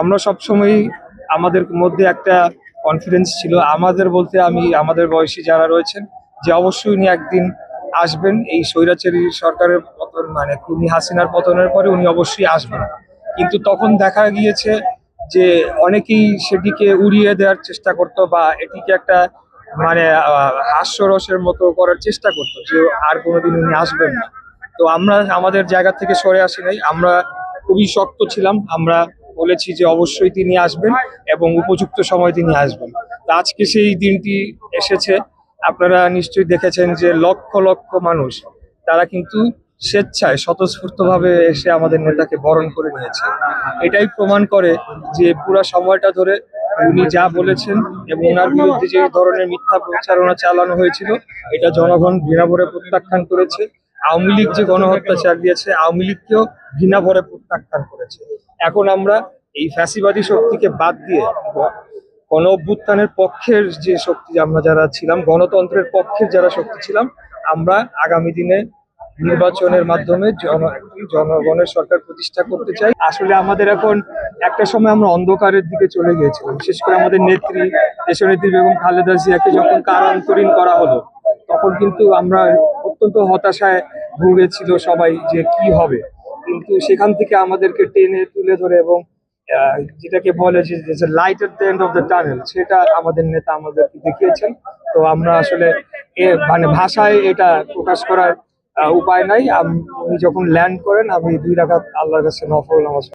আমরা সবসময়ই আমাদের মধ্যে একটা কনফিডেন্স ছিল। আমাদের বলতে আমি, আমাদের বয়সী যারা রয়েছেন, যে অবশ্যই উনি একদিন আসবেন। এই স্বৈরাচারী সরকারের পতন মানে খুনি হাসিনার পতনের পরে উনি অবশ্যই আসবেন। কিন্তু তখন দেখা গিয়েছে যে অনেকেই সেটিকে উড়িয়ে দেওয়ার চেষ্টা করতো বা এটিকে একটা মানে হাস্যরসের মতো করার চেষ্টা করতো যে আর কোনোদিন উনি আসবেন না। তো আমরা আমাদের জায়গা থেকে সরে আসি নাই। আমরা খুবই শক্ত ছিলাম। আমরা বলেছি যে অবশ্যই তিনি আসবেন এবং উপযুক্ত সময় তিনি আসবেন। তো আজকে সেই দিনটি এসেছে। আপনারা নিশ্চয়ই দেখেছেন যে লক্ষ লক্ষ মানুষ, তারা কিন্তু স্বেচ্ছায়, স্বতঃস্ফূর্তভাবে এসে আমাদের নেতাকে বরণ করে নিয়েছে। এটাই প্রমাণ করে যে পুরো সময়টা ধরে উনি যা বলেছেন এবং ওনার বিরুদ্ধে যে ধরনের মিথ্যা প্রচারণা চালানো হয়েছিল, এটা জনগণ ঘৃণা ভরে প্রত্যাখ্যান করেছে। আওয়ামী লীগ যে গণহত্যা চালিয়েছে, আওয়ামী লীগকেও ঘৃণা ভরে প্রত্যাখ্যান করেছে। এখন আমরা এই ফ্যাসিবাদী শক্তিকে বাদ দিয়ে গণ অভ্যুত্থানের পক্ষের যে শক্তি, আমরা যারা ছিলাম, গণতন্ত্রের পক্ষের যারা শক্তি ছিলাম, আমরা আগামী দিনে নির্বাচনের মাধ্যমে জন, জনগণের সরকার প্রতিষ্ঠা করতে চাই। আসলে আমাদের এখন একটা সময় আমরা অন্ধকারের দিকে চলে গিয়েছিলাম। বিশেষ করে আমাদের নেত্রী, দেশনেত্রী বেগম খালেদা জিয়াকে যখন কারান্তরীণ করা হলো, তখন কিন্তু আমরা অত্যন্ত হতাশায় ভুগেছিল সবাই যে কি হবে। কিন্তু সেখান থেকে আমাদেরকে টেনে তুলে ধরে এবং যেটাকে বলে যে light at the end of the tunnel সেটা আমাদের নেতা আমাদেরকে দেখিয়েছেন। তো আমরা আসলে এ মানে ভাষায় এটা প্রকাশ করার উপায় নাই। উনি যখন ল্যান্ড করেন, আমি দুই রাকাত আল্লাহর কাছে নফল নামাজ